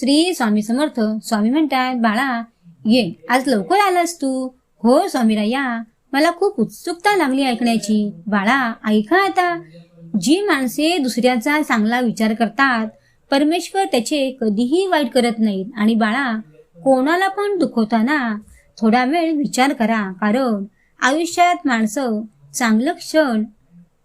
श्री स्वामी समर्थ स्वामी म्हणतात बाळा ये. आज लवकर आलास तू. हो स्वामीराया. मला खूप उत्सुकता लागली ऐकण्याची. बाळा ऐका आता. जी माणसे दुसऱ्याचा चांगला विचार करतात परमेश्वर त्याचे कधीही वाईट करत नाहीत. आणि बाळा कोणाला पण दुखवताना थोडा वेळ विचार करा. कारण आयुष्यात माणसं चांगलं क्षण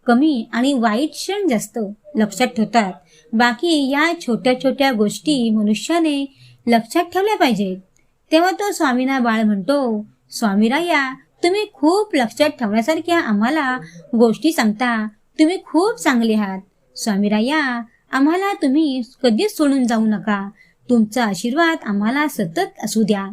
कमी आणि वाईट क्षण जास्त लक्षात ठेवतात. बाकी या छोट्या छोट्या गोष्टी मनुष्याने लक्षात ठेवल्या पाहिजेत. तेव्हा तो स्वामीना बाळ म्हणतो स्वामीराया तुम्ही खूप लक्षात ठेवण्यासारख्या आम्हाला गोष्टी सांगता. तुम्ही खूप चांगले आहात. स्वामीराया आम्हाला तुम्ही कधीच सोडून जाऊ नका. तुमचा आशीर्वाद आम्हाला सतत असू द्या.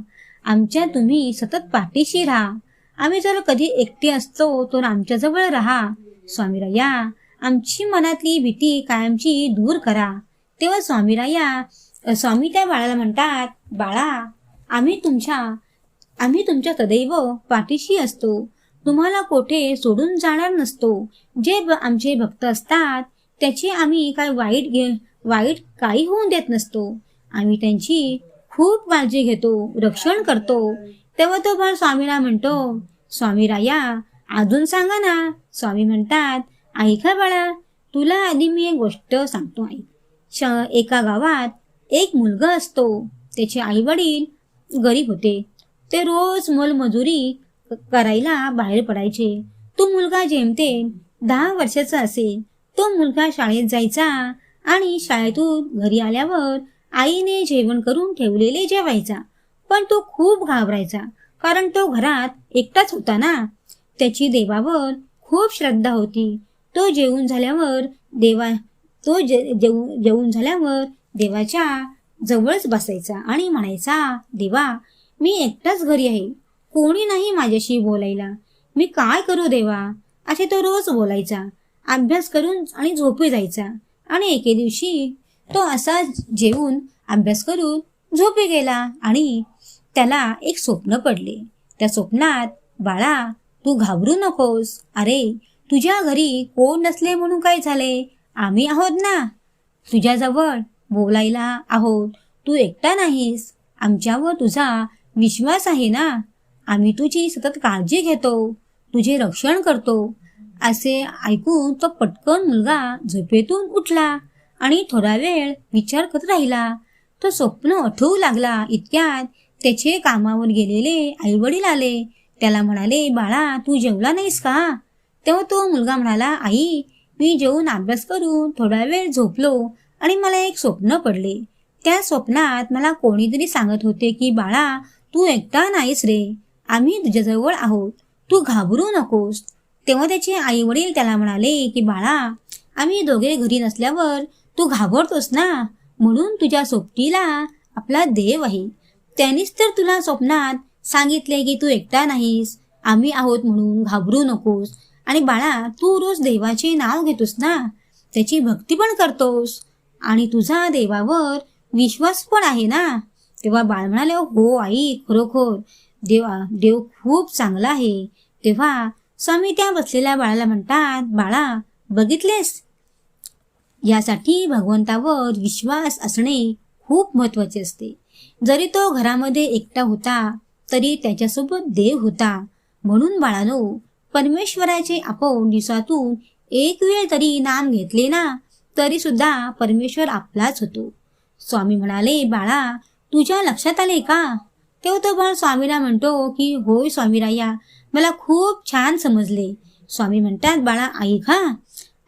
आमच्या तुम्ही सतत पाठीशी राहा. आम्ही जर कधी एकटे असतो तर आमच्याजवळ राहा. स्वामीराया आमची मनातली भीती कायमची दूर करा. तेव्हा स्वामीराया स्वामी त्या बाळाला म्हणतात बाळा आम्ही तुमच्या आम्ही तुमच्या सदैव पाठीशी असतो. तुम्हाला कोठे सोडून जाणार नसतो. जे आमचे भक्त असतात त्याची आम्ही काय वाईट घे वाईट काही होऊन देत नसतो. आम्ही त्यांची खूप काळजी घेतो रक्षण करतो. तेव्हा तो बाळ स्वामीला म्हणतो स्वामीराया अजून सांगा ना. स्वामी म्हणतात ऐका बाळा तुला आधी मी एक गोष्ट सांगतो आई. श एका गावात एक मुलगा असतो. त्याचे आई वडील गरीब होते. ते रोज मोलमजुरी करायला बाहेर पडायचे. तो मुलगा जेमतेम दहा वर्षाचा असेल तो मुलगा शाळेत जायचा आणि शाळेतून घरी आल्यावर आईने जेवण करून ठेवलेले जेवायचा. पण तो खूप घाबरायचा कारण तो घरात एकटाच होता ना. त्याची देवावर खूप श्रद्धा होती. तो जेवून झाल्यावर देवा तो जे जेवू जेवून झाल्यावर देवाच्या जवळच बसायचा आणि म्हणायचा देवा मी एकटाच घरी आहे. कोणी नाही माझ्याशी बोलायला. मी काय करू देवा? असे तो रोज बोलायचा. अभ्यास करून आणि झोपी जायचा. आणि एके दिवशी तो असा जेवून अभ्यास करून झोपी गेला आणि त्याला एक स्वप्न पडले. त्या स्वप्नात बाळा तू घाबरू नकोस. अरे तुझ्या घरी कोण नसले म्हणून काय झाले? आम्ही आहोत ना. तुझ्याजवळ बोलायला आहोत. तू एकटा नाहीस. आमच्यावर तुझा विश्वास आहे ना. आम्ही तुझी सतत काळजी घेतो. तुझे रक्षण करतो. असे ऐकून तो पटकन मुलगा झोपेतून उठला आणि थोडा वेळ विचार करत राहिला. तो स्वप्न आठवू लागला. इतक्यात त्याचे कामावर गेलेले आई वडील आले. त्याला म्हणाले बाळा तू जेवला नाहीस का? तेव्हा तो मुलगा म्हणाला आई मी जेवून अभ्यास करून थोडा वेळ झोपलो आणि मला एक स्वप्न पडले. त्या स्वप्नात मला कोणीतरी सांगत होते की बाळा तू एकटा नाहीस रे. आम्ही तुझ्याजवळ आहोत. तू घाबरू नकोस. तेव्हा त्याचे आई वडील त्याला म्हणाले की बाळा आम्ही दोघे घरी नसल्यावर तू घाबरतोस ना. म्हणून तुझ्या सोबतीला आपला देव आहे. त्यानेच तर तुला स्वप्नात सांगितले की तू एकटा नाहीस आम्ही आहोत म्हणून घाबरू नकोस. आणि बाळा तू रोज देवाचे नाव घेतोस ना? त्याची भक्ती पण करतोस. आणि तुझा देवावर विश्वास पण आहे ना? तेव्हा बाळ म्हणाले हो आई खरोखर. देवा देव खूप चांगला आहे. तेव्हा स्वामी त्या बसलेल्या बाळाला म्हणतात बाळा बघितलेस? यासाठी भगवंतावर विश्वास असणे खूप महत्त्वाचे असते. जरी तो घरामध्ये एकटा होता तरी त्याच्यासोबत देव होता. म्हणून बाळानो परमेश्वराचे आपण दिवसातून एक वेळ तरी नाम घेतले ना तरी सुद्धा परमेश्वर आपलाच होतो. स्वामी म्हणाले बाळा तुझ्या लक्षात आले का? तेव्हा तो बाळ स्वामीला म्हणतो की होय स्वामीराया मला खूप छान समजले. स्वामी म्हणतात बाळा ऐका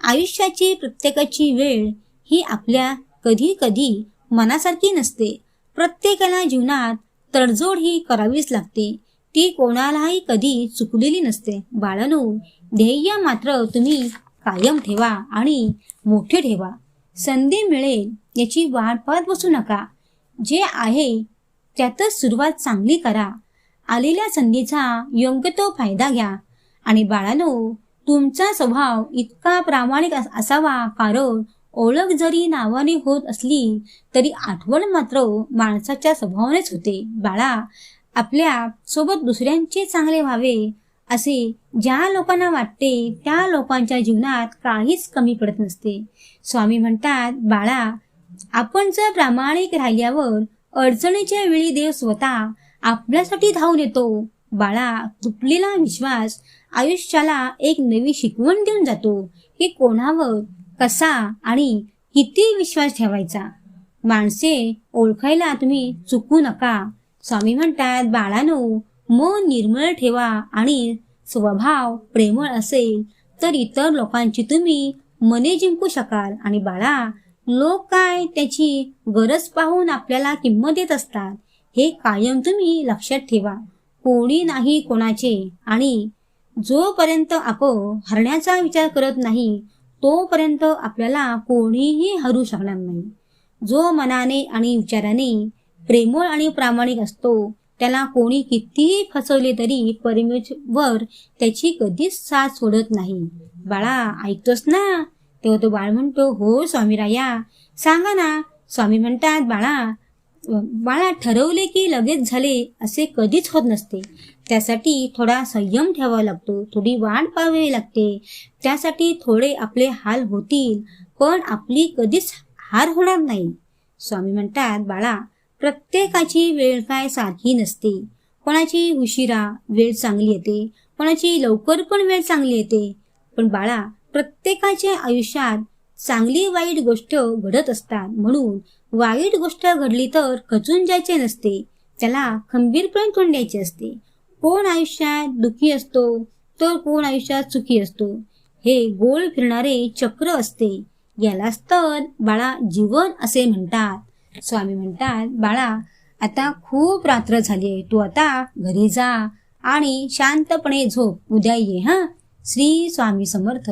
आयुष्याची प्रत्येकाची वेळ ही आपल्या कधी कधी मनासारखी नसते. प्रत्येकाला जीवनात तडजोड ही करावीच लागते. ती कोणालाही कधी चुकलेली नसते. बाळानो ध्येय मात्र तुम्ही कायम ठेवा आणि मोठे ठेवा. संधी मिळेल याची वाट पाहत बसू नका. जे आहे त्यातच सुरुवात चांगली करा. आलेल्या संधीचा योग्य तो फायदा घ्या. आणि बाळानो तुमचा स्वभाव इतका प्रामाणिक असावा कारण ओळख जरी नावाने होत असली तरी आठवण मात्र माणसाच्या स्वभावानेच होते. बाळा आपल्यासोबत दुसऱ्यांचे चांगले व्हावे असे ज्या लोकांना वाटते त्या लोकांच्या जीवनात काहीच कमी पडत नसते. स्वामी म्हणतात बाळा आपण जर प्रामाणिक राहिल्यावर अडचणीच्या वेळी देव स्वतः आपल्यासाठी धावून येतो. बाळा तुटलेला विश्वास आयुष्याला एक नवी शिकवण देऊन जातो. की कोणावर कसा आणि किती विश्वास ठेवायचा? माणसे ओळखायला तुम्ही चुकू नका. स्वामी म्हणतात बाळानो मन निर्मळ ठेवा आणि स्वभाव प्रेमळ असेल तर इतर लोकांची तुम्ही मने जिंकू शकाल आणि बाळा लोक काय त्याची गरज पाहून आपल्याला किंमत देत असतात? हे कायम तुम्ही लक्षात ठेवा. कोणी नाही कोणाचे आणि जोपर्यंत आपण हरण्याचा विचार करत नाही तोपर्यंत आपल्याला कोणीही हरू शकणार नाही. जो मनाने आणि विचाराने प्रेमळ आणि प्रामाणिक असतो त्याला कोणी कितीही फसवले तरी परमेश्वर त्याची कधीच साथ सोडत नाही. बाळा ऐकतोस ना? तेव्हा तो बाळ म्हणतो हो स्वामीराया. सांगा ना. स्वामी म्हणतात बाळा बाळा ठरवले की लगेच झाले असे कधीच होत नसते. त्यासाठी थोडा संयम ठेवावा लागतो. थोडी वाट पाहावी लागते. त्यासाठी थोडे आपले हाल होतील पण आपली कधीच हार होणार नाही. स्वामी म्हणतात बाळा प्रत्येकाची वेळ काय सारखी नसते. कोणाची उशिरा वेळ चांगली येते कोणाची लवकर पण वेळ चांगली येते. पण बाळा प्रत्येकाच्या आयुष्यात चांगली वाईट गोष्ट घडत असतात म्हणून वाईट गोष्ट घडली तर खचून जायचे नसते. त्याला खंबीरपणे तोंड द्यायचे असते. कोण आयुष्यात दुखी असतो तर कोण आयुष्यात सुखी असतो? हे गोल फिरणारे चक्र असते. यालाच तर बाळा जीवन असे म्हणतात. स्वामी म्हणतात बाळा आता खूप रात्र झाली आहे. तू आता घरी जा आणि शांतपणे झोप. उद्या ये हा? श्री स्वामी समर्थ.